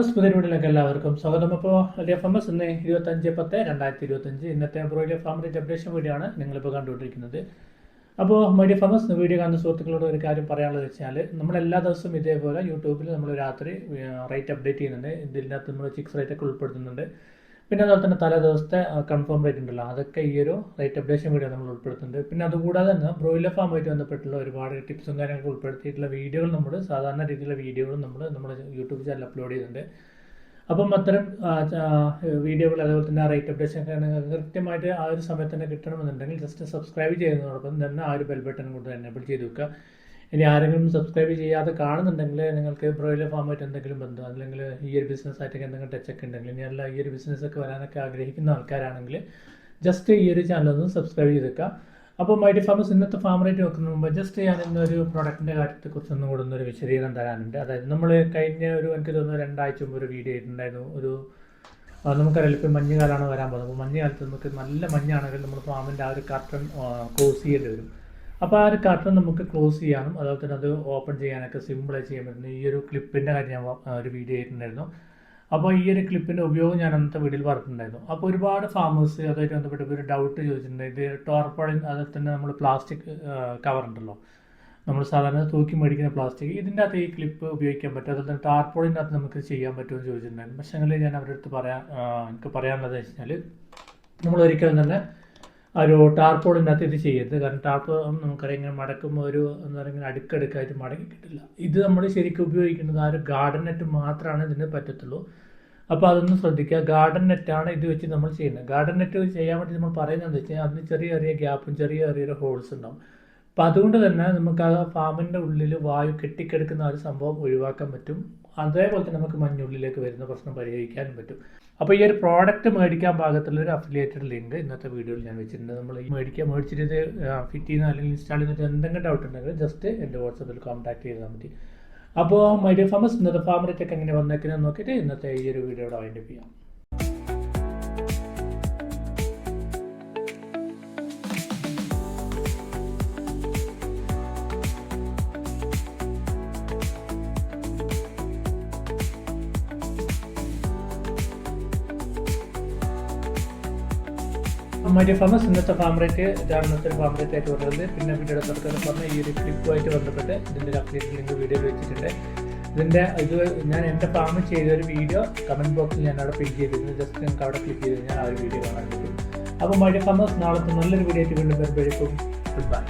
Famous പുതിയ എല്ലാവർക്കും സ്വാഗതം. അപ്പോൾ എഫ് എം എസ് ഇന്ന് ഇരുപത്തഞ്ച് പത്ത് രണ്ടായിരത്തി ഇരുപത്തഞ്ച് ഇന്നത്തെ ബ്രോയിലെ ഫാം റേറ്റ് അപ്ഡേഷൻ വീഡിയോ ആണ് നിങ്ങളിപ്പോൾ കണ്ടുകൊണ്ടിരിക്കുന്നത് അപ്പോൾ മൈഡിയ ഫാമസ് വീഡിയോ കാണുന്ന സുഹൃത്തുക്കളോട് ഒരു കാര്യം പറയാനുള്ളത് വെച്ചാൽ നമ്മൾ എല്ലാ ദിവസവും ഇതേപോലെ യൂട്യൂബിൽ നമ്മൾ രാത്രി റേറ്റ് അപ്ഡേറ്റ് ചെയ്യുന്നുണ്ട്. ഇതിനകത്ത് നമ്മൾ ചിക്സ് റേറ്റ് ഒക്കെ ഉൾപ്പെടുത്തുന്നുണ്ട്. പിന്നെ അതുപോലെ തന്നെ തലേ ദിവസത്തെ കൺഫേം റേറ്റ് ഉണ്ടല്ലോ. അതൊക്കെ ഈ ഒരു റേറ്റ് അപ്ഡേഷൻ വീഡിയോ നമ്മൾ ഉൾപ്പെടുത്തുന്നുണ്ട്. പിന്നെ അതുകൂടാതെ തന്നെ ബ്രോയിലർ ഫാമുമായിട്ട് ബന്ധപ്പെട്ടുള്ള ഒരുപാട് ടിപ്സും കാര്യങ്ങളൊക്കെ ഉൾപ്പെടുത്തിയിട്ടുള്ള വീഡിയോകൾ നമ്മൾ സാധാരണ രീതിയിലുള്ള വീഡിയോകൾ നമ്മൾ നമ്മുടെ യൂട്യൂബ് ചാനൽ അപ്ലോഡ് ചെയ്യുന്നുണ്ട്. അപ്പം അത്തരം വീഡിയോകൾ അതുപോലെ തന്നെ റേറ്റ് അപ്ഡേഷൻ കൃത്യമായിട്ട് ആ ഒരു സമയത്ത് തന്നെ കിട്ടണമെന്നുണ്ടെങ്കിൽ ജസ്റ്റ് സബ്സ്ക്രൈബ് ചെയ്യുന്നതോടൊപ്പം തന്നെ ആ ഒരു ബെൽ ബട്ടൺ കൊണ്ട് എനേബിൾ ചെയ്ത് വെക്കുക. ഇനി ആരെങ്കിലും സബ്സ്ക്രൈബ് ചെയ്യാതെ കാണുന്നുണ്ടെങ്കിൽ നിങ്ങൾക്ക് ബ്രോയിലർ ഫാമായിട്ട് എന്തെങ്കിലും ബന്ധം അല്ലെങ്കിൽ ഈ ഒരു ബിസിനസ് ആയിട്ടൊക്കെ എന്തെങ്കിലും ടച്ച് ഒക്കെ ഉണ്ടെങ്കിൽ ഇനി അല്ല ഈ ഒരു ബിസിനസ് ഒക്കെ വരാനൊക്കെ ആഗ്രഹിക്കുന്ന ആൾക്കാരാണെങ്കിൽ ജസ്റ്റ് ഈ ഒരു ചാനൽ ഒന്ന് സബ്സ്ക്രൈബ് ചെയ്തേക്കുക അപ്പോൾ മൈഡി ഫാമസ് ഇന്നത്തെ ഫാം റേറ്റ് നോക്കുന്ന മുമ്പ് ജസ്റ്റ് ഞാൻ ഇന്നൊരു പ്രൊഡക്റ്റിന്റെ കാര്യത്തെക്കുറിച്ച് ഒന്നും കൂടെ ഒന്നൊരു വിശദീകരണം തരാനുണ്ട്. അതായത് നമ്മൾ കഴിഞ്ഞ ഒരു എനിക്ക് തോന്നുന്നു രണ്ടാഴ്ച മുമ്പ് ഒരു വീഡിയോ ഇട്ടുണ്ടായിരുന്നു ഒരു നമുക്കറിയാം ഇപ്പോൾ മഞ്ഞുകാലമാണ് വരാൻ പോകുന്നത്. അപ്പോൾ മഞ്ഞുകാലത്ത് നമുക്ക് നല്ല മഞ്ഞാണെങ്കിൽ നമ്മൾ ഫാമിന്റെ ആ ഒരു കർട്ടൺ ക്ലോസ് ചെയ്യേണ്ടി വരും. അപ്പോൾ ആ ഒരു കർട്ടൺ നമുക്ക് ക്ലോസ് ചെയ്യാനും അതുപോലെ തന്നെ അത് ഓപ്പൺ ചെയ്യാനൊക്കെ സിമ്പിളായി ചെയ്യാൻ പറ്റുന്ന ഈ ഒരു ക്ലിപ്പിന്റെ കാര്യം ഞാൻ ഒരു വീഡിയോ ചെയ്തിട്ടുണ്ടായിരുന്നു അപ്പോൾ ഈ ഒരു ക്ലിപ്പിന്റെ ഉപയോഗം ഞാൻ അന്നത്തെ വീഡിയോയിൽ പറഞ്ഞിട്ടുണ്ടായിരുന്നു. അപ്പോൾ ഒരുപാട് ഫാമേഴ്സ് അതുമായിട്ട് ബന്ധപ്പെട്ട് ഒരു ഡൗട്ട് ചോദിച്ചിട്ടുണ്ട്. ഇത് ടോർപ്പളിൻ അതുപോലെ തന്നെ നമ്മൾ പ്ലാസ്റ്റിക് കവർ ഉണ്ടല്ലോ. നമ്മൾ സാധാരണ തൂക്കി മേടിക്കുന്ന പ്ലാസ്റ്റിക് ഇതിന്റെ അകത്ത് ഈ ക്ലിപ്പ് ഉപയോഗിക്കാൻ പറ്റും. അതുപോലെ തന്നെ ടാർപ്പോളിന്റെ അകത്ത് നമുക്ക് ചെയ്യാൻ പറ്റുമെന്ന് ചോദിച്ചിട്ടുണ്ടായിരുന്നു. പക്ഷേ ഞാൻ അവരുടെ അടുത്ത് പറയാൻ എനിക്ക് പറയാനുള്ളത് വെച്ചാൽ നമ്മൾ ഒരിക്കലും തന്നെ ഒരു ടാർപ്പോളിന്റെ അകത്ത് ഇത് ചെയ്യരുത്. കാരണം ടാർപ്പ് നമുക്കറിയാം ഇങ്ങനെ മടക്കുമ്പോൾ ഒരു എന്താ പറയുക അടുക്കടുക്കായിട്ട് മടങ്ങി കിട്ടില്ല. ഇത് നമ്മൾ ശരിക്കും ഉപയോഗിക്കുന്നത് ആ ഒരു ഗാർഡൻ നെറ്റ് മാത്രമാണ് ഇതിന് പറ്റത്തുള്ളൂ. അപ്പോൾ അതൊന്ന് ശ്രദ്ധിക്കുക. ഗാർഡൻ നെറ്റാണ് ഇത് വെച്ച് നമ്മൾ ചെയ്യുന്നത്. ഗാർഡൻ നെറ്റ് ചെയ്യാൻ വേണ്ടി നമ്മൾ പറയുന്നത് എന്താ വെച്ചാൽ അതിന് ചെറിയ ചെറിയ ഗ്യാപ്പും ചെറിയ ചെറിയ ഹോൾസ് ഉണ്ടാവും. അപ്പം അതുകൊണ്ട് തന്നെ നമുക്ക് ആ ഫാമിന്റെ ഉള്ളിൽ വായു കെട്ടിക്കിടക്കുന്ന ഒരു സംഭവം ഒഴിവാക്കാൻ പറ്റും. അതേപോലെ തന്നെ നമുക്ക് മഞ്ഞുള്ളിലേക്ക് വരുന്ന പ്രശ്നം പരിഹരിക്കാനും പറ്റും. അപ്പോൾ ഈ ഒരു പ്രോഡക്റ്റ് മേടിക്കാൻ പാകത്തുള്ള ഒരു അഫിലിയേറ്റഡ് ലിങ്ക് ഇന്നത്തെ വീഡിയോയിൽ ഞാൻ വെച്ചിട്ടുണ്ട്. നമ്മൾ ഈ മേടിക്കാൻ മേടിച്ചിട്ട് ഫിറ്റ് ചെയ്യുന്ന അല്ലെങ്കിൽ ഇൻസ്റ്റാൾ ചെയ്തിട്ട് എന്തെങ്കിലും ഡൗട്ട് ഉണ്ടെങ്കിൽ ജസ്റ്റ് എന്റെ വാട്സപ്പിൽ കോൺടാക്ട് ചെയ്താൽ മതി. അപ്പോൾ മൈഡിയ ഫാമസ് ഇന്നത്തെ ഫാമിലേക്ക് എങ്ങനെ വന്നേക്കുന്നത് നോക്കിയിട്ട് ഇന്നത്തെ ഈ ഒരു വീഡിയോയുടെ വൈൻഡപ്പ് ചെയ്യാം. മൈഡിയ ഫാമസ് ഇന്നത്തെ ഫാം റേറ്റ് ഇതാണെന്നത്തെ ഫാം റേറ്റ് ആയിട്ട് വരുന്നത് പിന്നെ വീഡിയോയുടെ തുടക്കത്തിൽ പറഞ്ഞ ഈ ഒരു ക്ലിപ്പുമായിട്ട് ബന്ധപ്പെട്ട് ഇതിന്റെ ഒരു അപ്ഡേറ്റ് ലിങ്ക് വീഡിയോ വെച്ചിട്ടുണ്ട്. ഇതിന്റെ ഇത് ഞാൻ എന്റെ ചെയ്ത ഒരു വീഡിയോ കമന്റ് ബോക്സിൽ ഞാൻ അവിടെ പിൻ ചെയ്തിരുന്നു. ജസ്റ്റ് നിങ്ങൾക്ക് അവിടെ ക്ലിക്ക് ചെയ്ത് ആ ഒരു വീഡിയോ കാണാൻ പറ്റും. അപ്പോൾ മൈഡിയ ഫാമസ് നാളത്തെ നല്ലൊരു വീഡിയോ ആയിട്ട് വീണ്ടും വരുമ്പോഴേക്കും ഗുഡ് ബൈ